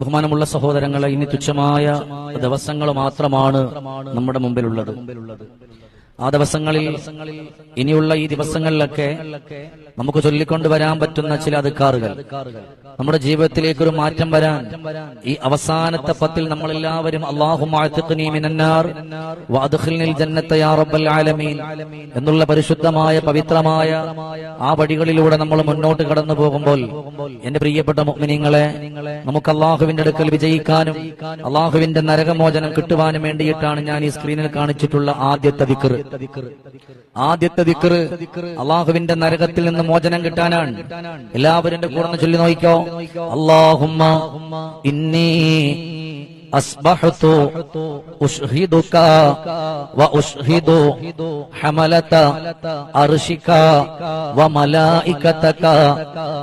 ബഹുമാനമുള്ള സഹോദരങ്ങളെ ഇനി തുച്ഛമായ ദിവസങ്ങൾ മാത്രമാണ് നമ്മുടെ മുമ്പിലുള്ളത്. ആ ദിവസങ്ങളിൽ ഇനിയുള്ള ഈ ദിവസങ്ങളിലൊക്കെ നമുക്ക് ചൊല്ലിക്കൊണ്ട് വരാൻ പറ്റുന്ന ചില അധികാറുകൾ. നമ്മുടെ ജീവിതത്തിലേക്ക് ഒരു മാറ്റം വരാൻ ഈ അവസാനത്തെ പത്തിൽ നമ്മളെല്ലാവരും ആലമീൻ എന്നുള്ള പരിശുദ്ധമായ പവിത്രമായ ആ വഴികളിലൂടെ നമ്മൾ മുന്നോട്ട് കടന്നു പോകുമ്പോൾ എന്റെ പ്രിയപ്പെട്ട മുഗ്മിനിങ്ങളെ നമുക്ക് അള്ളാഹുവിന്റെ അടുക്കൽ വിജയിക്കാനും അള്ളാഹുവിന്റെ നരകമോചനം കിട്ടുവാനും വേണ്ടിയിട്ടാണ് ഞാൻ ഈ സ്ക്രീനിൽ കാണിച്ചിട്ടുള്ള ആദ്യത്തെ ദിക്കർ ആദ്യത്തെ ദിക്കർ അള്ളാഹുവിന്റെ നരകത്തിൽ നിന്ന് മോചനം കിട്ടാനാണ് എല്ലാവരും എന്റെ കൂടെ ഒന്ന് ചൊല്ലി നോക്കിക്കോ അള്ളാഹുമ്മ ഇന്നി أصبحت أشهدك وأشهد حملة أرشك وملائكتك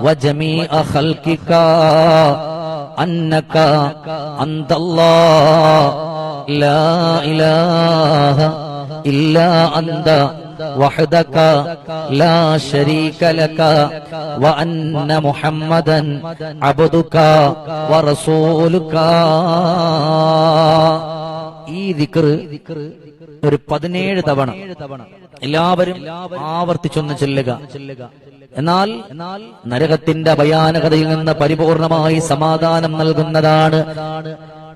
وجميع خلقك أنك أنت الله لا إله إلا أنت وحدك لا شريك لك وأن محمدا عبدك ورسولك ഈ ദിക്ർ ഒരു പതിനേഴ് തവണ എല്ലാവരും ആവർത്തിച്ചൊന്ന് ചെല്ലുക എന്നാൽ നരകത്തിന്റെ ഭയാനകതയിൽ നിന്ന് പരിപൂർണമായി സമാധാനം നൽകുന്നതാണ്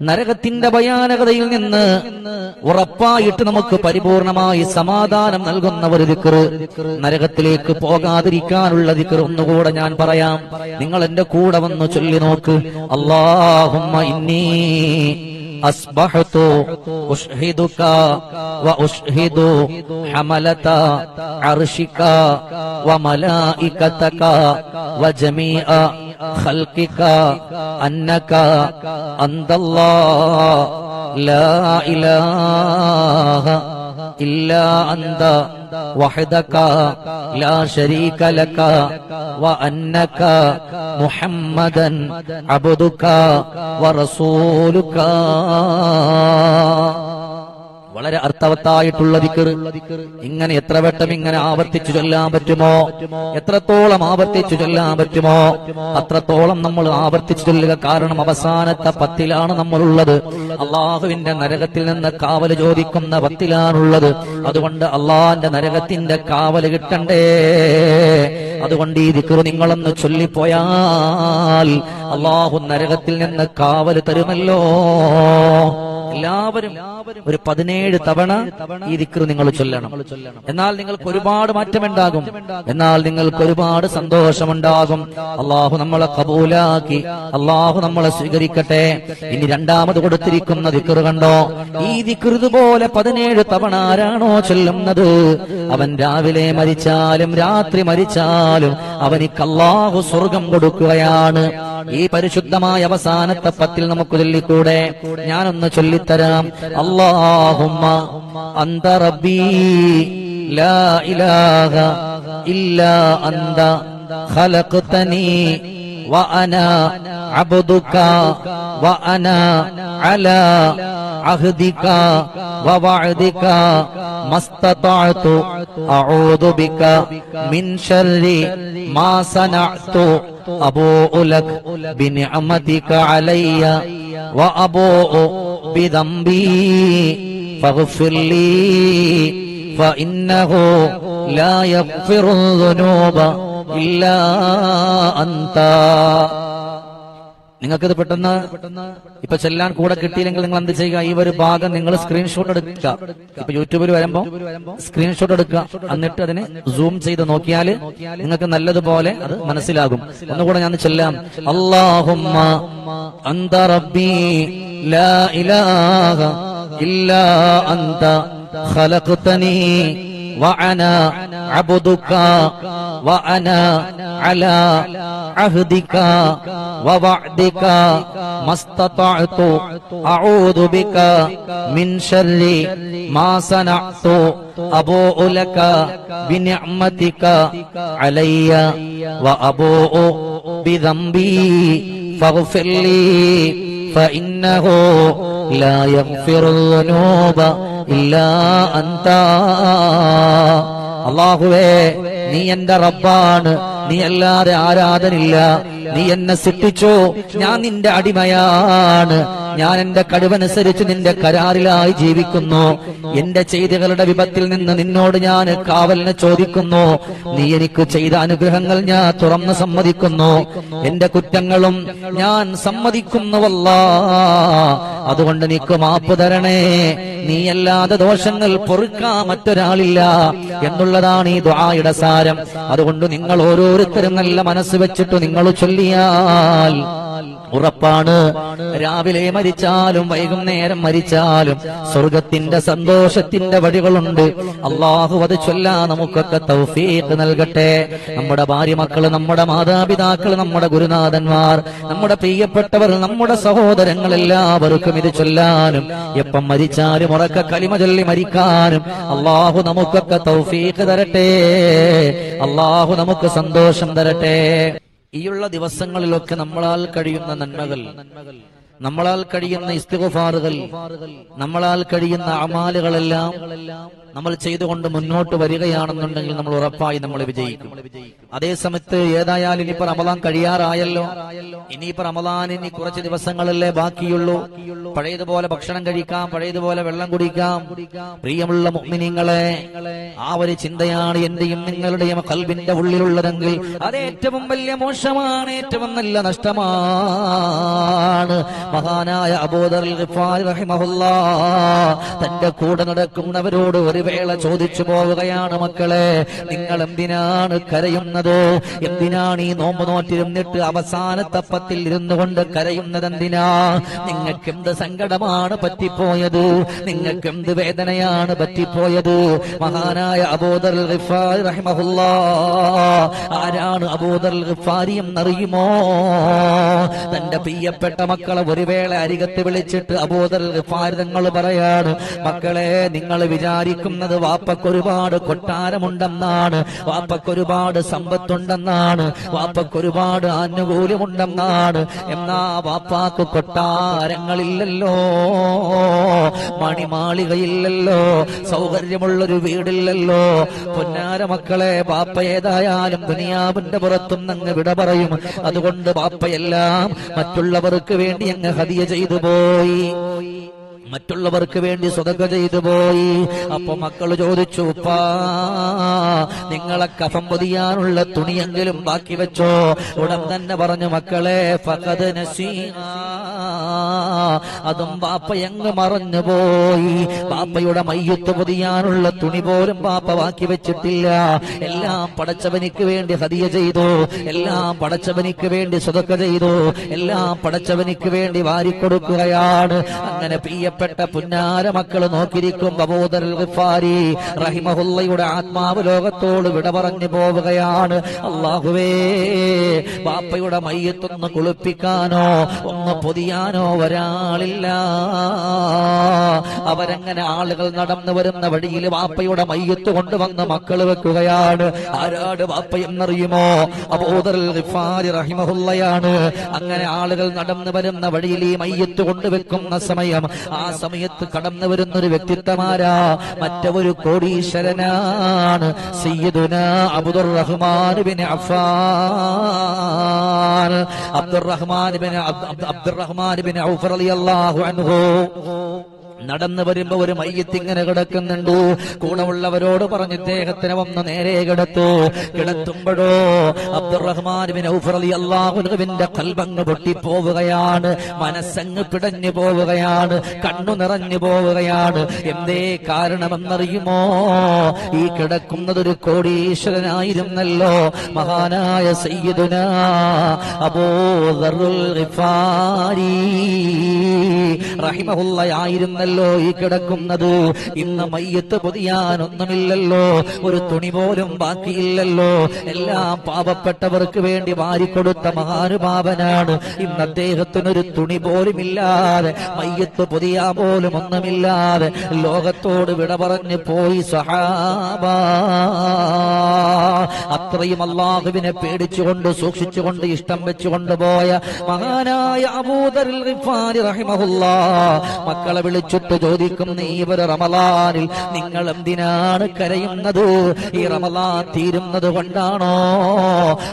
നരകത്തിന്റെ ഭയാനകതയിൽ നിന്ന് ഉറപ്പായിട്ട് നമുക്ക് പരിപൂർണമായി സമാധാനം നൽകുന്ന ഒരു ദിക്കർ നരകത്തിലേക്ക് പോകാതിരിക്കാനുള്ള ദിക്കർ ഒന്നുകൂടെ ഞാൻ പറയാം നിങ്ങൾ എന്റെ കൂടെ വന്ന് ചൊല്ലി നോക്ക് അള്ളാഹുമ്മ ഇന്നീ أصبحت أشهدك وأشهد حملة عرشك وملائكتك وجميع خلقك أنك أنت الله لا إله إلا أنت وحدك لا شريك لك وأنك محمدا عبدك ورسولك വളരെ അർത്ഥവത്തായിട്ടുള്ള ദിക്കർ ഇങ്ങനെ എത്ര വട്ടം ഇങ്ങനെ ആവർത്തിച്ചു ചൊല്ലാൻ പറ്റുമോ? എത്രത്തോളം ആവർത്തിച്ചു ചൊല്ലാൻ പറ്റുമോ? അത്രത്തോളം നമ്മൾ ആവർത്തിച്ചു ചൊല്ലുക കാരണം അവസാനത്തെ പത്തിലാണ് നമ്മളുള്ളത്. അള്ളാഹുവിന്റെ നരകത്തിൽ നിന്ന് കാവൽ ചോദിക്കുന്ന പത്തിലാണുള്ളത്. അതുകൊണ്ട് അള്ളാഹിന്റെ നരകത്തിന്റെ കാവൽ കിട്ടണ്ടേ? അതുകൊണ്ട് ഈ ദിക്കർ നിങ്ങളൊന്ന് ചൊല്ലിപ്പോയാൽ അള്ളാഹു നരകത്തിൽ നിന്ന് കാവൽ തരുമല്ലോ. എല്ലാവരും ഒരു പതിനേഴ് തവണ ഈ ദിക്ർ നിങ്ങൾ ചൊല്ലണം. എന്നാൽ നിങ്ങൾക്ക് ഒരുപാട് മാറ്റമുണ്ടാകും. എന്നാൽ നിങ്ങൾക്ക് ഒരുപാട് സന്തോഷമുണ്ടാകും. അള്ളാഹു നമ്മളെ കബൂലാക്കി. അള്ളാഹു നമ്മളെ സ്വീകരിക്കട്ടെ. ഇനി രണ്ടാമത് കൊടുത്തിരിക്കുന്ന ദിക്ർ കണ്ടോ? ഈ ദിക്ർ ഇതുപോലെ പതിനേഴ് തവണ ആരാണോ ചൊല്ലുന്നത്? അവൻ രാവിലെ മരിച്ചാലും രാത്രി മരിച്ചാലും അവനിക്ക് അള്ളാഹു സ്വർഗം കൊടുക്കുകയാണ്. ഈ പരിശുദ്ധമായ അവസാനത്തെ പത്തിൽ നമുക്ക് ചൊല്ലിക്കൂടെ? ഞാനൊന്ന് ചൊല്ലിത്തരാം. അള്ളാഹുമ്മ അന്ത റബ്ബീ ലാ ഇലാഹ ഇല്ലാ അന്ത ഖലഖ്തനീ وأنا عبدك وأنا على عهدك ووعدك ما استطعت أعوذ بك من شر ما صنعت أبوء لك بنعمتك علي وأبوء بذنبي فاغفر لي فإنه لا يغفر الذنوب ഇല്ലാ അന്ത. നിങ്ങൾക്കിത് പെട്ടെന്ന് ഇപ്പൊ ചെല്ലാൻ കൂടെ കിട്ടിയില്ലെങ്കിൽ നിങ്ങൾ എന്ത് ചെയ്യുക? ഈ ഒരു ഭാഗം നിങ്ങൾ സ്ക്രീൻഷോട്ട് എടുക്കുക. ഇപ്പൊ യൂട്യൂബിൽ വരുമ്പോൾ സ്ക്രീൻഷോട്ട് എടുക്കുക. എന്നിട്ട് അതിനെ സൂം ചെയ്ത് നോക്കിയാൽ നിങ്ങൾക്ക് നല്ലതുപോലെ അത് മനസ്സിലാകും. ഒന്നുകൂടെ ഞാൻ ചെല്ലാം. അള്ളാഹുമ്മ ലാ ഇലാഹ ഖലഖ്തനീ وأنا عبدك وأنا على عهدك ووعدك ما استطعت أعوذ بك من شر ما صنعت أبوء لك بنعمتك علي وأبوء بذنبي فاغفر لي فإنه لا يغفر الذنوب إلا أنت അള്ളാഹുവേ നീ എന്റെ റബ്ബാണ് നീ അല്ലാതെ ആരാധനില്ല നീ എന്നെ സൃഷ്ടിച്ചോ ഞാൻ നിന്റെ അടിമയാണ് ഞാൻ എന്റെ കഴിവനുസരിച്ച് നിന്റെ കരാറിലായി ജീവിക്കുന്നു. എന്റെ ചെയ്തികളുടെ വിപത്തിൽ നിന്ന് നിന്നോട് ഞാൻ കാവലിന് ചോദിക്കുന്നു. നീ എനിക്ക് ചെയ്ത അനുഗ്രഹങ്ങൾ ഞാൻ തുറന്ന് സമ്മതിക്കുന്നു. എന്റെ കുറ്റങ്ങളും ഞാൻ സമ്മതിക്കുന്നുവല്ല. അതുകൊണ്ട് നീക്ക് മാപ്പ് തരണേ. നീയല്ലാതെ ദോഷങ്ങൾ പൊറുക്കാ മറ്റൊരാളില്ല എന്നുള്ളതാണ് ഈ ദ്വായുടെ സാരം. അതുകൊണ്ട് നിങ്ങൾ ഓരോരുത്തരും നല്ല മനസ്സ് വെച്ചിട്ട് നിങ്ങൾ ചൊല്ലിയാൽ ഉറപ്പാണ്. രാവിലെ മരിച്ചാലും വൈകുന്നേരം മരിച്ചാലും സ്വർഗത്തിന്റെ സന്തോഷത്തിന്റെ വഴികളുണ്ട്. അള്ളാഹു അത് ചൊല്ലാ നമുക്കൊക്കെ തൗഫീഖ് നൽകട്ടെ. നമ്മുടെ ഭാര്യ മക്കൾ നമ്മുടെ മാതാപിതാക്കൾ നമ്മുടെ ഗുരുനാഥന്മാർ നമ്മുടെ പ്രിയപ്പെട്ടവർ നമ്മുടെ സഹോദരങ്ങൾ എല്ലാവർക്കും ഇത് ചൊല്ലാനും എപ്പം മരിച്ചാലും ഉറക്ക കലിമ ചൊല്ലി മരിക്കാനും അള്ളാഹു നമുക്കൊക്കെ തൗഫീഖ് തരട്ടെ. അള്ളാഹു നമുക്ക് സന്തോഷം തരട്ടെ. ഈയുള്ള ദിവസങ്ങളിലൊക്കെ നമ്മളാൽ കഴിയുന്ന നന്മകൾ. നമ്മളാൽ കഴിയുന്ന ഇസ്തിഗഫാറുകൾ നമ്മളാൽ കഴിയുന്ന അമാലുകളെല്ലാം നമ്മൾ ചെയ്തുകൊണ്ട് മുന്നോട്ട് വരികയാണെന്നുണ്ടെങ്കിൽ നമ്മൾ ഉറപ്പായി നമ്മൾ വിജയിക്കും. അതേ സമയത്ത് ഏതായാലും ഇനിയിപ്പോ റമദാൻ കഴിയാറായല്ലോ. ഇനിയിപ്പോ റമദാൻ ഇനി കുറച്ച് ദിവസങ്ങളല്ലേ ബാക്കിയുള്ളൂ. പഴയതുപോലെ ഭക്ഷണം കഴിക്കാം പഴയതുപോലെ വെള്ളം കുടിക്കാം. പ്രിയമുള്ള മുഅ്മിനീങ്ങളെ ആ ഒരു ചിന്തയാണ് എന്റെയും നിങ്ങളുടെയും കൽബിന്റെ ഉള്ളിലുള്ളതെങ്കിൽ അത് ഏറ്റവും വലിയ മോശമാണ് ഏറ്റവും നല്ല നഷ്ടമാണ്. മഹാനായ അബൂദർ റഹിമഹുല്ലാ. തന്റെ കൂടെ നടക്കുന്നവരോട് ഒരു വേള ചോദിച്ചു പോവുകയാണ് മക്കളെ. നിങ്ങൾ എന്തിനാണ് കരയുന്നത്? എന്തിനാണ് ഈ നോമ്പ് നോറ്റിരുന്നിട്ട് അവസാനത്തെ പത്തിൽ ഇരുന്നു കൊണ്ട് കരയുന്നത് എന്തിനാ? നിങ്ങൾക്ക് എന്ത് സങ്കടമാണ് പറ്റിപ്പോയത്? നിങ്ങൾക്ക് എന്ത് വേദനയാണ് പറ്റിപ്പോയത്? മഹാനായ അബൂദർ റഹിമഹുല്ലാ. ആരാണ് അബൂദർ എന്നറിയുമോ? തന്റെ പ്രിയപ്പെട്ട മക്കളെ ഒരു വേള അരികത്ത് വിളിച്ചിട്ട് അബൂദർ ഗിഫാരി തങ്ങൾ പറയാണ് മക്കളെ നിങ്ങൾ വിചാരിക്കുന്നത് വാപ്പക്കൊരുപാട് കൊട്ടാരമുണ്ടെന്നാണ് വാപ്പക്കൊരുപാട് സമ്പത്തുണ്ടെന്നാണ് വാപ്പക്കൊരുപാട് ആനുകൂല്യമുണ്ടെന്നാണ്. എന്നാ വാപ്പാക്ക് കൊട്ടാരങ്ങളില്ലല്ലോ മണിമാളികയില്ലല്ലോ സൗകര്യമുള്ളൊരു വീടില്ലല്ലോ. പൊന്നാര മക്കളെ വാപ്പ ഏതായാലും ദുനിയാവിന്റെ പുറത്തും അങ്ങ് വിട പറയും. അതുകൊണ്ട് വാപ്പയെല്ലാം മറ്റുള്ളവർക്ക് വേണ്ടി അങ്ങ് ഹതിയ ചെയ്തു പോയി മറ്റുള്ളവർക്ക് വേണ്ടി സ്വതക ചെയ്തു പോയി. അപ്പൊ മക്കൾ ചോദിച്ചു ഉപ്പാ നിങ്ങളെ കഫം പൊതിയാനുള്ള തുണിയെങ്കിലും ബാക്കി വെച്ചോ. ഉടൻ തന്നെ പറഞ്ഞു മക്കളെ. അതും ബാപ്പ എങ്ങ് മറഞ്ഞു പോയി. ബാപ്പയുടെ മയ്യത്ത് പൊതിയാനുള്ള തുണി പോലും ബാപ്പ ബാക്കി വെച്ചിട്ടില്ല. എല്ലാം പടച്ചവനിക്ക് വേണ്ടി ഹതിയ ചെയ്തു. എല്ലാം പടച്ചവനിക്ക് വേണ്ടി സ്വതക്ക ചെയ്തു. എല്ലാം പടച്ചവനിക്ക് വേണ്ടി വാരിക്കൊടുക്കുകയാണ്. അങ്ങനെ പ്രിയപ്പെട്ട പുന്നാര മക്കൾ നോക്കിയിരിക്കും അബൂദർ ഗിഫാരി റഹിമഹുല്ലയുടെ ആത്മാവ് ലോകത്തോട് വിട പറഞ്ഞു പോവുകയാണ്. അള്ളാഹുവേ ബാപ്പയുടെ മയ്യത്തൊന്ന് കുളിപ്പിക്കാനോ ഒന്ന് പൊതിയാനോ ഒരാളില്ല. അവരങ്ങനെ ആളുകൾ നടന്നു വരുന്ന വഴിയിൽ വാപ്പയുടെ മയ്യത്ത് കൊണ്ടുവന്ന് മക്കൾ വെക്കുകയാണ്. ആരാട് വാപ്പ എന്നറിയുമോ? അങ്ങനെ ആളുകൾ നടന്നു വരുന്ന വഴിയിൽ ഈ മയ്യത്ത് കൊണ്ടുവെക്കുന്ന സമയം ആ സമയത്ത് കടന്നു വരുന്ന ഒരു വ്യക്തിത്വമാരാ? മറ്റൊരു കോടീശ്വരനാണ്. സയ്യിദുന Abdur Rahman bin Affan. Abdur Rahman bin Abdur Rahman bin Auf റളിയല്ലാഹു അൻഹു. നടന്നു വരുമ്പോ ഒരു മയ്യത്ത് ഇങ്ങനെ കിടക്കുന്നുണ്ട്? കൂടെ പറഞ്ഞ് ഇദ്ദേഹത്തിനെ വന്ന് നേരെ കിടത്തു. കിടത്തുമ്പോഴോ അബ്ദുറഹ്മാൻ ബിൻ ഔഫ് റളിയല്ലാഹുവിന്റെ കൽബങ്ങ് പൊട്ടിപ്പോവുകയാണ്. മനസ്സങ്ങ് പിടഞ്ഞു പോവുകയാണ്. കണ്ണു നിറഞ്ഞു പോവുകയാണ്. എന്തേ കാരണമെന്നറിയുമോ? ഈ കിടക്കുന്നത് ഒരു കോടീശ്വരനായിരുന്നല്ലോ. മഹാനായ സയ്യിദുന അബൂദറുൽ ഗിഫാരി. റഹിമഹുല്ലയായിരുന്നല്ലോ ഈ കിടക്കുന്നത്. ഇന്ന് മയ്യത്ത് പൊതിയാനൊന്നുമില്ലല്ലോ. ഒരു തുണി പോലും ബാക്കിയില്ലല്ലോ. എല്ലാം പാപപ്പെട്ടവർക്ക് വേണ്ടി വാരിക്കൊടുത്ത മഹാനുഭാവനാണ്. ഇന്ന് അദ്ദേഹത്തിനൊരു തുണി പോലും ഇല്ലാതെ മയ്യത്ത് പൊതിയാൻ പോലും ഒന്നുമില്ലാതെ ലോകത്തോട് വിട പറഞ്ഞു പോയി സഹാബ. അത്രയും അള്ളാഹുവിനെ പേടിച്ചുകൊണ്ട് സൂക്ഷിച്ചുകൊണ്ട് ഇഷ്ടം വെച്ചുകൊണ്ട് പോയ മഹാനായ അബൂദറിൽ മക്കളെ വിളിച്ചിട്ട് ചോദിക്കും നീ ഇവർ റമലാനിൽ നിങ്ങൾ എന്തിനാണ് കരയുന്നത്? ഈ റമലാൻ തീരുന്നത് കൊണ്ടാണോ?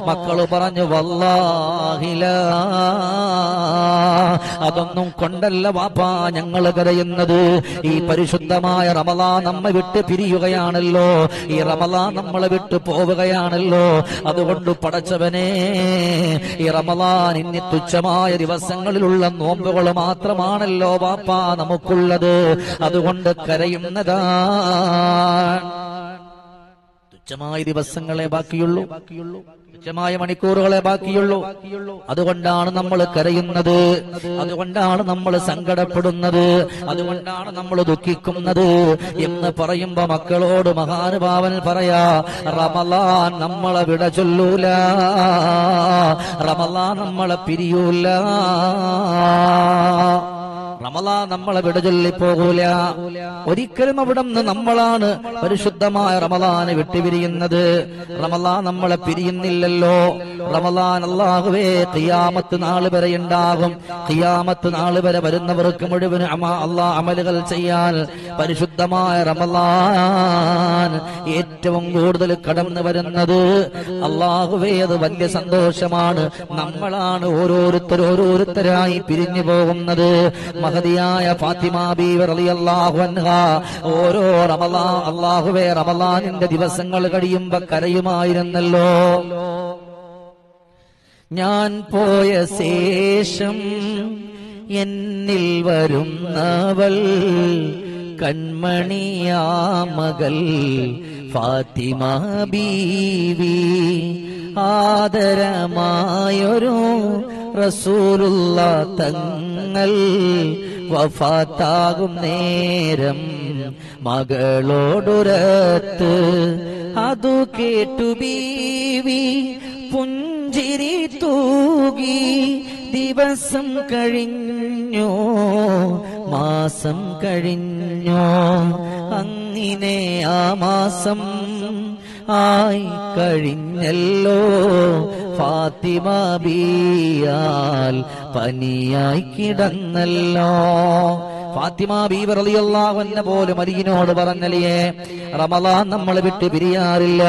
മക്കൾ പറഞ്ഞു വല്ലാഹില അതൊന്നും കൊണ്ടല്ല വാപ്പാ ഞങ്ങൾ കരയുന്നത്. ഈ പരിശുദ്ധമായ റമലാ നമ്മെ വിട്ട് പിരിയുകയാണല്ലോ. ഈ റമലാ നമ്മളെ വിട്ട് പോവുകയാണല്ലോ അതുകൊണ്ട് പടച്ചവനെ ഈ റമദാൻ ഇനി തുച്ഛമായ ദിവസങ്ങളിലുള്ള നോമ്പുകൾ മാത്രമാണല്ലോ വാപ്പാ നമുക്കുള്ളത്. അതുകൊണ്ട് കരയുന്നതാ. തുച്ഛമായ ദിവസങ്ങളെ ബാക്കിയുള്ളൂ ബാക്കിയുള്ളൂ. തുച്ഛമായ മണിക്കൂറുകളെ ബാക്കിയുള്ളൂ. അതുകൊണ്ടാണ് നമ്മൾ കരയുന്നത്. അതുകൊണ്ടാണ് നമ്മൾ സങ്കടപ്പെടുന്നത്. അതുകൊണ്ടാണ് നമ്മൾ ദുഃഖിക്കുന്നത് എന്ന് പറയുമ്പോ മക്കളോട് മഹാനുഭാവൻ പറയാ റമലാൻ നമ്മളെ വിട ചൊല്ലൂല. റമലാൻ നമ്മളെ പിരിയൂല. റമലാ നമ്മളെ വിടചൊല്ലി പോകൂല. ഒരിക്കലും അവിടെ നിന്ന് നമ്മളാണ് പരിശുദ്ധമായ റമലാന് വിട്ടുപിരിയുന്നത്. റമലാ നമ്മളെ പിരിയുന്നില്ലല്ലോ. റമലാൻ അള്ളാഹുവേ കിയാമത്ത് നാൾ വരെ ഉണ്ടാകും. കിയാമത്ത് നാൾ വരെ വരുന്നവർക്ക് മുഴുവൻ അള്ളാഹ് അള്ളാ അമലുകൾ ചെയ്യാൻ പരിശുദ്ധമായ റമലാൻ ഏറ്റവും കൂടുതൽ കടന്നു വരുന്നത്. അള്ളാഹുവേ അത് വലിയ സന്തോഷമാണ്. നമ്മളാണ് ഓരോരുത്തർ ഓരോരുത്തരായി പിരിഞ്ഞു പോകുന്നത്. മഹതിയായ ഫാത്തിമ ഓരോ അള്ളാഹുവേ റമലാനിന്റെ ദിവസങ്ങൾ കഴിയുമ്പോ കരയുമായിരുന്നല്ലോ. ഞാൻ പോയ ശേഷം എന്നിൽ വരുന്നവൾ കൺമണിയാ മകൾ ഫാത്തിമ ബീവി. ആദരമായൊരു റസൂലുള്ള തങ്ങൾ വഫാത്താകും നേരം മകളോടുരത്ത്. അതു കേട്ടു ബീവി പുഞ്ചിരി തൂകി. ദിവസം കഴിഞ്ഞു മാസം കഴിഞ്ഞു. അങ്ങിനെ ആ മാസം ആയി കഴിഞ്ഞല്ലോ. ഫാത്തിമ ബിയാൽ പനിയായി കിടന്നല്ലോ. ഫാത്തിമ ബീവർ അലിയല്ലാവന്നെ പോലും അലിയിനോട് പറഞ്ഞലിയേ റമലാൻ നമ്മളെ വിട്ട് പിരിയാറില്ല.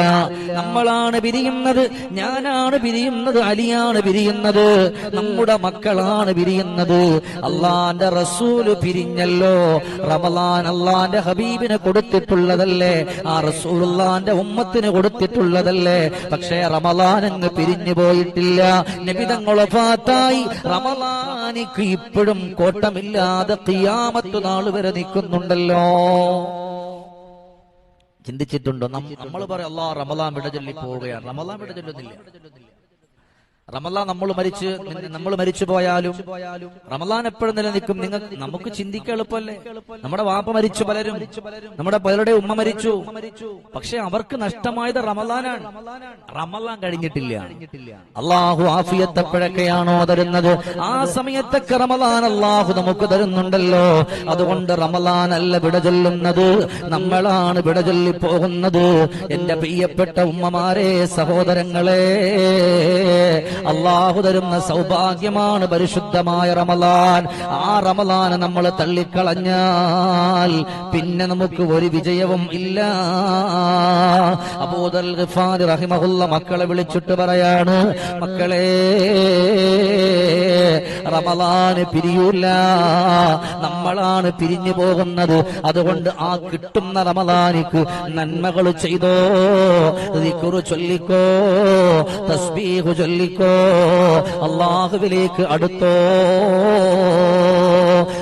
നമ്മളാണ് പിരിയുന്നത് ഞാനാണ് പിരിയുന്നത് അലിയാണ് പിരിയുന്നത് നമ്മുടെ മക്കളാണ് പിരിയുന്നത്. അള്ളാന്റെ റസൂൽ പിരിഞ്ഞല്ലോ. റമലാൻ അള്ളാന്റെ ഹബീബിന് കൊടുത്തിട്ടുള്ളതല്ലേ? ആ റസൂലുള്ളാന്റെ ഉമ്മത്തിന് കൊടുത്തിട്ടുള്ളതല്ലേ? പക്ഷേ റമലാൻ അങ്ങ് പിരിഞ്ഞു പോയിട്ടില്ല. നബിതങ്ങൾ ഫാത്തായി റമലാനിക്ക് ഇപ്പോഴും കോട്ടമില്ലാതെ ഖിയാമത്ത് നാൾ വരെ നിൽക്കുന്നുണ്ടല്ലോ. ചിന്തിച്ചിട്ടുണ്ടോ? നമ്മൾ പറയാം അല്ലാ റമലാൻ വിടചൊല്ലി പോവുകയാണ്. റമലാൻ വിട ചൊല്ലുന്നില്ല. റമലാൻ നമ്മൾ മരിച്ച് നമ്മൾ മരിച്ചു പോയാലും റമലാൻ എപ്പോഴും നിലനിൽക്കും. നിങ്ങൾ നമുക്ക് ചിന്തിക്കാൻ എളുപ്പമല്ലേ? നമ്മുടെ വാപ്പ മരിച്ചു പലരും. നമ്മുടെ പലരുടെ ഉമ്മ മരിച്ചു. പക്ഷെ അവർക്ക് നഷ്ടമായത് റമലാനാണ് റമലാൻ കഴിഞ്ഞിട്ടില്ല. അള്ളാഹു ആഫിയത്തെപ്പോഴൊക്കെയാണോ തരുന്നത്? ആ സമയത്തൊക്കെ റമലാൻ അള്ളാഹു നമുക്ക് തരുന്നുണ്ടല്ലോ. അതുകൊണ്ട് റമലാൻ അല്ല വിട ചൊല്ലുന്നത്. നമ്മളാണ് വിട ചൊല്ലി പോകുന്നത്. എന്റെ പ്രിയപ്പെട്ട ഉമ്മമാരെ സഹോദരങ്ങളെ അള്ളാഹു തരുന്ന സൗഭാഗ്യമാണ് പരിശുദ്ധമായ റമലാൻ. ആ റമലാൻ നമ്മൾ തള്ളിക്കളഞ്ഞാൽ പിന്നെ നമുക്ക് ഒരു വിജയവും ഇല്ല. അബൂദൽ ഗിഫാരി റഹിമഹുല്ല മക്കളെ വിളിച്ചിട്ട് പറയാണ് മക്കളെ റമലാന് പിരിയൂല. നമ്മളാണ് പിരിഞ്ഞു പോകുന്നത്. അതുകൊണ്ട് ആ കിട്ടുന്ന റമലാനിക്ക് നന്മകൾ ചെയ്തോ ചൊല്ലിക്കോ തസ്ബീഹു ചൊല്ലിക്കോ അള്ളാഹുവിലേക്ക് അടുത്തോ?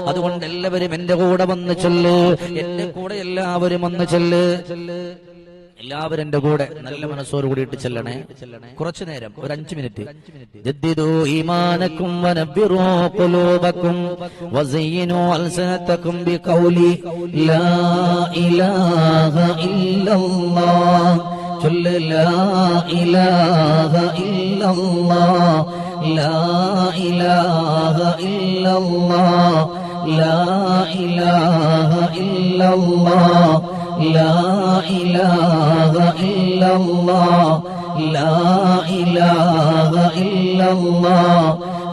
അതുകൊണ്ട് എല്ലാവരും എന്റെ കൂടെ വന്ന് ചെല്ല്. എന്റെ കൂടെ എല്ലാവരും വന്ന് ചെല്ല്. എല്ലാവരും എന്റെ കൂടെ നല്ല മനസ്സോട് കൂടിയിട്ട് ചെല്ലണേ. കുറച്ചു നേരം ഒരു അഞ്ചു മിനിറ്റ്. ജദ്ദിദൂ ഈമാനക്കും വനബ്ബിറൂ ഖുലൂബക്കും വസയ്യിനൂ അൽസനതക്കും ബിഖൗലി ലാ ഇലാഹ ഇല്ലല്ലാഹ് قل لا إله إلا الله لا إله إلا الله لا إله إلا الله لا إله إلا الله لا إله إلا الله.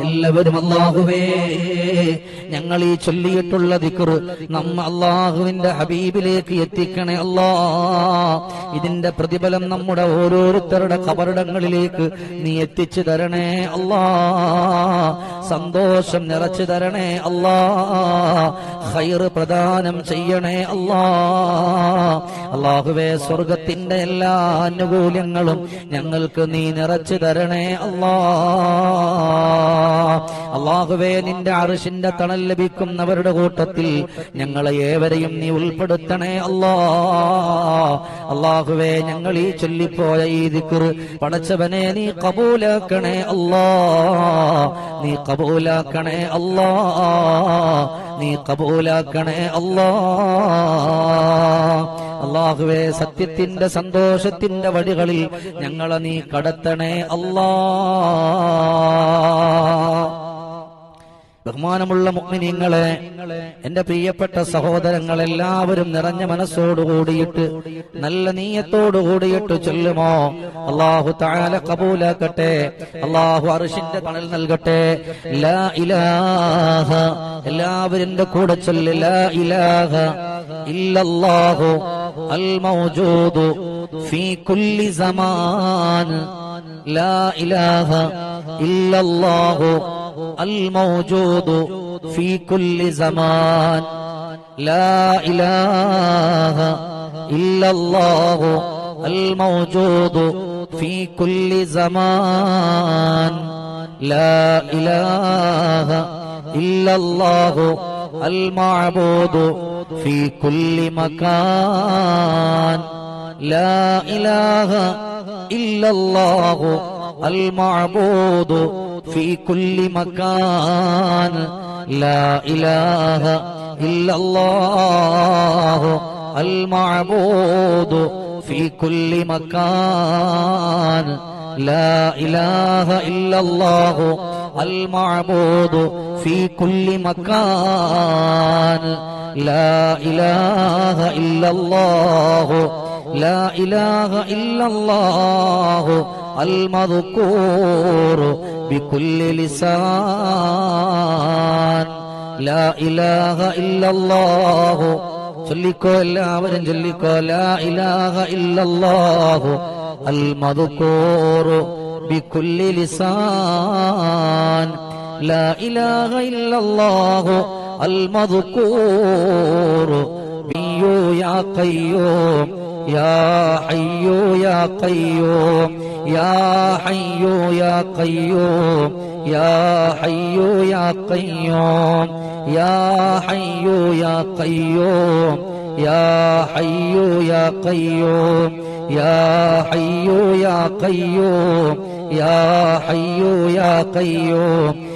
എല്ലാവരും അള്ളാഹുവേ ഞങ്ങൾ ഈ ചൊല്ലിയിട്ടുള്ള ദിക്കുറ് നമ്മ അള്ളാഹുവിന്റെ ഹബീബിലേക്ക് എത്തിക്കണേ അല്ലാ. ഇതിന്റെ പ്രതിഫലം നമ്മുടെ ഓരോരുത്തരുടെ കബറിടങ്ങളിലേക്ക് നീ എത്തിച്ചു തരണേ അല്ലാ. സന്തോഷം നിറച്ചു തരണേ അല്ലാ. ഹൈറ് പ്രദാനം ചെയ്യണേ അല്ലാ. അള്ളാഹുവേ സ്വർഗത്തിന്റെ എല്ലാ ആനുകൂല്യങ്ങളും ഞങ്ങൾക്ക് നീ നിറച്ചു തരണേ അല്ലാ. അള്ളാഹുവേ നിന്റെ അറിഷിന്റെ തണൽ ലഭിക്കുന്നവരുടെ കൂട്ടത്തിൽ ഞങ്ങളെ ഏവരെയും നീ ഉൾപ്പെടുത്തണേ അല്ലാ. അള്ളാഹുവേ ഞങ്ങൾ ഈ ചൊല്ലിപ്പോയ ഈ ദിക്ർ പടച്ചവനെ നീ കബൂലാക്കണേ അല്ലാ. നീ കബൂലാക്കണേ അല്ലാ. നീ കബൂലാക്കണേ അല്ലാ. അള്ളാഹുവേ സത്യത്തിന്റെ സന്തോഷത്തിന്റെ വഴികളിൽ ഞങ്ങളെ നീ കടത്തണേ അല്ലാ. ബഹുമാനമുള്ള മുഗ്മിനിങ്ങളെ എന്റെ പ്രിയപ്പെട്ട സഹോദരങ്ങൾ എല്ലാവരും നിറഞ്ഞ മനസ്സോടു കൂടിയിട്ട് നല്ല നീയത്തോടു കൂടിയിട്ട് ചൊല്ലുമോ? അള്ളാഹു താല കബൂലാക്കട്ടെ അള്ളാഹു അറിഷിന്റെ തണൽ നൽകട്ടെ. എല്ലാവരും കൂടെ ചൊല്ലില്ല ഇല്ലല്ലാഹു. الموجود في كل زمان. لا إله إلا الله الموجود في كل زمان. لا إله إلا الله الموجود في كل زمان. لا إله إلا الله المعبود في كل مكان. لا إله إلا الله المعبود في كل مكان. لا إله إلا الله المعبود في كل مكان. لا إله إلا الله المعبود في كل مكان لا إله إلا الله لا إله إلا الله المذكور بكل لسان لا إله إلا الله ചൊല്ലിക്കോ എല്ലാവരും ചൊല്ലിക്കോ ലാ ഇലാഹ ഇല്ലല്ലാഹു അൽ മദ്കൂറു ബികുല്ലി ലിസാൻ لا إله إلا الله المذكور. بيو يا قيوم يا حي يا قيوم يا حي يا قيوم يا حي يا قيوم يا حي يا قيوم يا حي يا قيوم يا حي يا قيوم يا حي يا قيوم.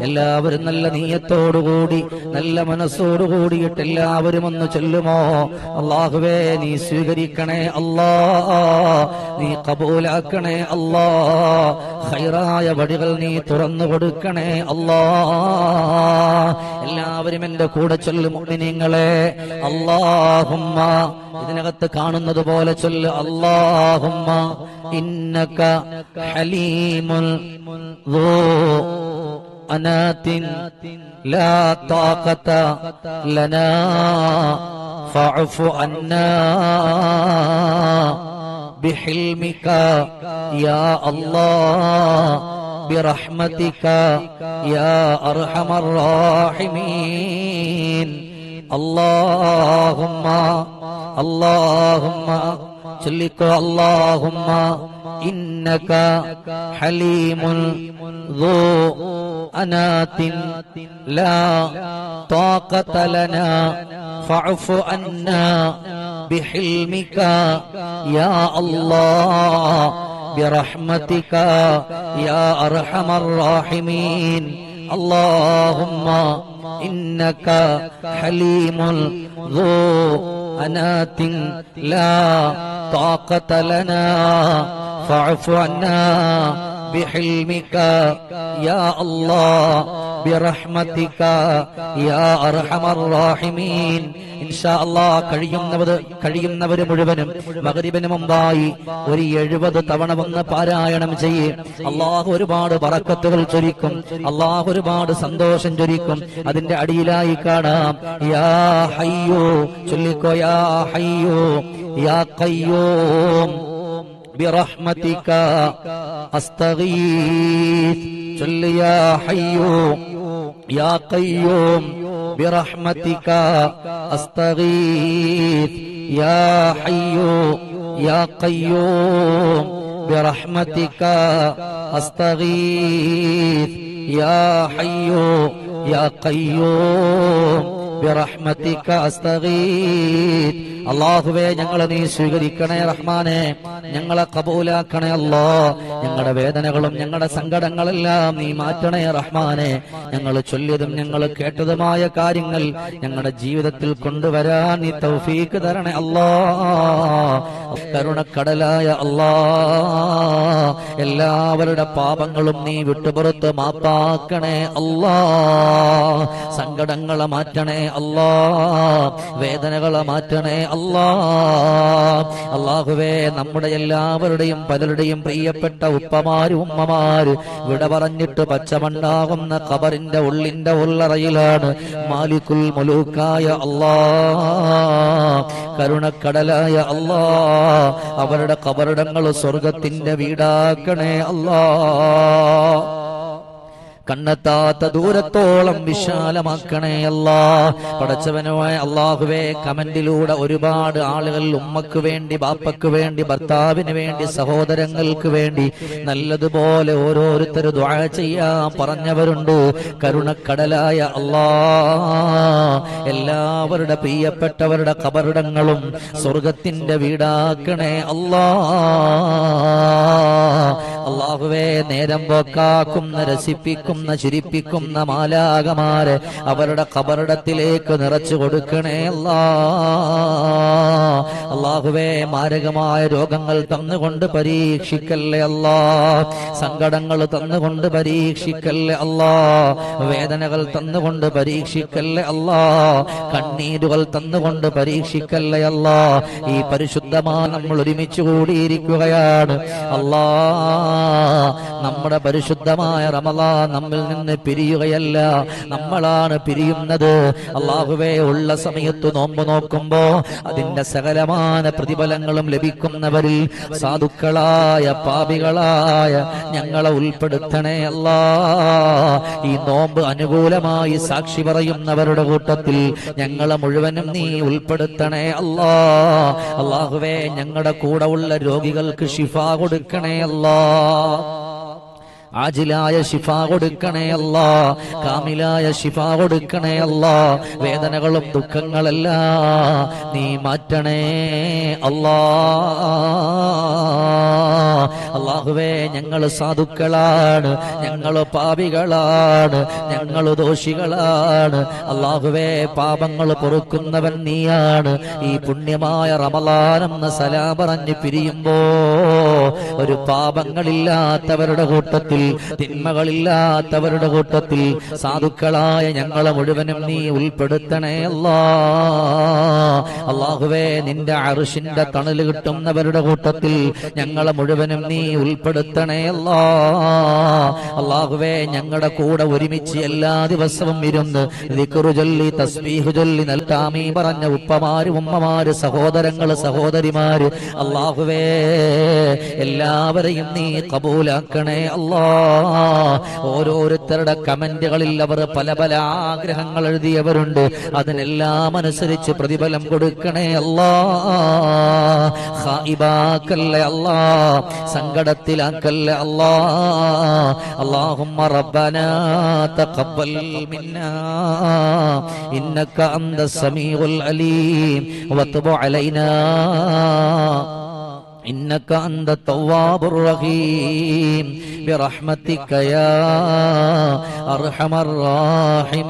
എല്ലാവരും നല്ല നീയത്തോടുകൂടി നല്ല മനസ്സോടുകൂടിയിട്ട് എല്ലാവരും ഒന്ന് ചൊല്ലുമോ? അള്ളാഹുവേ നീ സ്വീകരിക്കണേ അല്ലാ. നീ കബൂലാക്കണേ അല്ലാ. ഹൈറായ വടികൾ നീ തുറന്നു കൊടുക്കണേ അല്ലാ. എല്ലാവരും എന്റെ കൂടെ ചൊല്ലും നിങ്ങളെ അല്ലാഹുമ്മ ഇതിനകത്ത് കാണുന്നത് പോലെ ചൊല്ല്. അല്ലാഹുമ്മ ഇന്നക ഹലീമുൽ أنات لا طاقة لنا. فاعف عنا بحلمك يا الله برحمتك يا أرحم الراحمين. اللهم اللهم چلکو اللهم إنك حليم ذو أنات لا طاقة لنا فاعف عنا بحلمك يا الله برحمتك يا أرحم الراحمين اللهم إنك حليم ذو أنات لا طاقة لنا فاعف عنا بحلمك يا الله برحمتك يا أرحم الراحمين ഇൻഷാ അല്ലാ കഴിയുന്നവത് കഴിയുന്നവര് മുഴുവനും മകരിബിന് മുമ്പായി ഒരു എഴുപത് തവണ വന്ന് പാരായണം ചെയ്യേ അള്ളാഹു ഒരുപാട് പറക്കത്തുകൾ ചൊരിക്കും അള്ളാഹു ഒരുപാട് സന്തോഷം ചൊരിക്കും അതിന്റെ അടിയിലായി കാണാം യാ ഹയ്യോ ചൊല്ലിക്കോ യാ ഹയ്യോ യാ കയ്യോം برحمتك أستغيث. ചൊല്ല يا حي يا قيوم برحمتك أستغيث. يا حي يا قيوم برحمتك أستغيث. يا حي يا قيوم അള്ളാഹുവേ ഞങ്ങളെ നീ സ്വീകരിക്കണേ റഹ്മാനെ. ഞങ്ങളെ കബൂലാക്കണേ അല്ലോ ഞങ്ങളുടെ വേദനകളും ഞങ്ങളുടെ സങ്കടങ്ങളെല്ലാം നീ മാറ്റണേ റഹ്മാനെ. ഞങ്ങൾ ചൊല്ലിയതും ഞങ്ങൾ കേട്ടതുമായ കാര്യങ്ങൾ ഞങ്ങളുടെ ജീവിതത്തിൽ കൊണ്ടുവരാൻ നീ തൗഫീക്ക് തരണേ അല്ലാ. കരുണക്കടലായ അല്ലാ. എല്ലാവരുടെ പാപങ്ങളും നീ വിട്ടുപുറത്ത് മാപ്പാക്കണേ അല്ലാ. സങ്കടങ്ങളെ മാറ്റണേ അല്ലാ. വേദനകളെ മാറ്റണേ അല്ലാ. അള്ളാഹുവേ നമ്മുടെ എല്ലാവരുടെയും പലരുടെയും പ്രിയപ്പെട്ട ഉപ്പമാര് ഉമ്മമാര് വിട പറഞ്ഞിട്ട് പച്ചമണ്ടാകുന്ന കബറിന്റെ ഉള്ളിന്റെ ഉള്ളറയിലാണ് മാലിക്കുൽ മുലൂക്കായ അള്ളാ കരുണക്കടലായ അള്ളാ അവരുടെ കബറിടങ്ങൾ സ്വർഗത്തിന്റെ വീടാക്കണേ അല്ലാ. കണ്ണെത്താത്ത ദൂരത്തോളം വിശാലമാക്കണേ അല്ലാ. പടച്ചവനുമായ അള്ളാഹുവേ കമന്റിലൂടെ ഒരുപാട് ആളുകൾ ഉമ്മക്ക് വേണ്ടി ബാപ്പക്ക് വേണ്ടി ഭർത്താവിന് വേണ്ടി സഹോദരങ്ങൾക്ക് വേണ്ടി നല്ലതുപോലെ ഓരോരുത്തർ ദ്വാ ചെയ്യാൻ പറഞ്ഞവരുണ്ട്. കരുണക്കടലായ അല്ലാ. എല്ലാവരുടെ പ്രിയപ്പെട്ടവരുടെ കബറിടങ്ങളും സ്വർഗത്തിന്റെ വീടാക്കണേ അല്ലാ. അള്ളാഹുവേ നേരം പോക്കാക്കുന്ന രസിപ്പിക്കുന്ന ചിരിപ്പിക്കുന്ന മാലാകമാരെ അവരുടെ കബറിടത്തിലേക്ക് നിറച്ചു കൊടുക്കണേ അള്ളാഹുവേ മാരകമായ രോഗങ്ങൾ തന്നുകൊണ്ട് പരീക്ഷിക്കല്ലേ അല്ലാ. സങ്കടങ്ങൾ തന്നുകൊണ്ട് പരീക്ഷിക്കല്ലേ അല്ലാ. വേദനകൾ തന്നുകൊണ്ട് പരീക്ഷിക്കല്ലേ അല്ലാ. കണ്ണീരുകൾ തന്നുകൊണ്ട് പരീക്ഷിക്കല്ലേ അല്ലാ. ഈ പരിശുദ്ധമാണ് നമ്മൾ ഒരുമിച്ച് കൂടിയിരിക്കുകയാണ്. അല്ലാ നമ്മുടെ പരിശുദ്ധമായ റമലാ നമ്മിൽ നിന്ന് പിരിയുകയല്ല. നമ്മളാണ് പിരിയുന്നത്. അള്ളാഹുവേ ഉള്ള സമയത്ത് നോമ്പ് നോക്കുമ്പോ അതിന്റെ സകലമായ പ്രതിഫലങ്ങളും ലഭിക്കുന്നവരിൽ സാധുക്കളായ പാപികളായ ഞങ്ങളെ ഉൾപ്പെടുത്തണേ അല്ല. ഈ നോമ്പ് അനുകൂലമായി സാക്ഷി പറയുന്നവരുടെ കൂട്ടത്തിൽ ഞങ്ങളെ മുഴുവനും നീ ഉൾപ്പെടുത്തണേ അല്ലാ. അള്ളാഹുവേ ഞങ്ങളുടെ കൂടെ ഉള്ള രോഗികൾക്ക് ഷിഫ കൊടുക്കണേ അല്ലാ. ആജിലായ ശിഫ കൊടുക്കണേ അല്ല കാമിലായ ശിഫ കൊടുക്കണേ അല്ല വേദനകളും ദുഃഖങ്ങളല്ല നീ മാറ്റണേ അല്ലാ. അള്ളാഹുവേ ഞങ്ങൾ സാധുക്കളാണ് ഞങ്ങൾ പാപികളാണ് ഞങ്ങൾ ദോഷികളാണ്. അള്ളാഹുവേ പാപങ്ങൾ പൊറുക്കുന്നവൻ നീയാണ്. ഈ പുണ്യമായ റമലാനെന്ന് സലാ പറഞ്ഞ് പിരിയുമ്പോ ഒരു പാപങ്ങളില്ലാത്തവരുടെ കൂട്ടത്തിൽ തിന്മകളില്ലാത്തവരുടെ കൂട്ടത്തിൽ സാധുക്കളായ ഞങ്ങളെ മുഴുവനും നീ ഉൾപ്പെടുത്തണേ അല്ലാ. അള്ളാഹുവേ നിന്റെ അറുഷിന്റെ തണൽ കിട്ടുന്നവരുടെ കൂട്ടത്തിൽ ഞങ്ങളെ മുഴുവനും നീ ഉൾപ്പെടുത്തണേ അല്ലാ. അള്ളാഹുവേ ഞങ്ങളുടെ കൂടെ ഒരുമിച്ച് എല്ലാ ദിവസവും ഇരുന്ന് ദിക്റു ചൊല്ലി തസ്ബീഹു ചൊല്ലി നൽകാമീ പറഞ്ഞ ഉപ്പമാര് ഉമ്മമാര് സഹോദരങ്ങൾ സഹോദരിമാര് അള്ളാഹുവേ എല്ലാവരെയും നീ കബൂലാക്കണേ അല്ലാ. ഓരോരുത്തരുടെ കമന്റുകളിൽ അവർ പല പല ആഗ്രഹങ്ങൾ എഴുതിയവരുണ്ട്. അതിനെല്ലാം അനുസരിച്ച് പ്രതിഫലം കൊടുക്കണേ അല്ലാക്കല്ലേ ഖായിബാക്കല്ലേ അല്ലാ. സങ്കടത്തിലാക്കല്ലേ അല്ലാ. അല്ലാഹുമ്മ റബ്ബനാ തഖബ്ബൽ മിന്നാ. ഇന്നക അന്ത സമീഉൽ അലീം. വതുബ് അലൈനാ. إنك أنت التواب الرحيم. برحمتك يا أرحم الراحمين.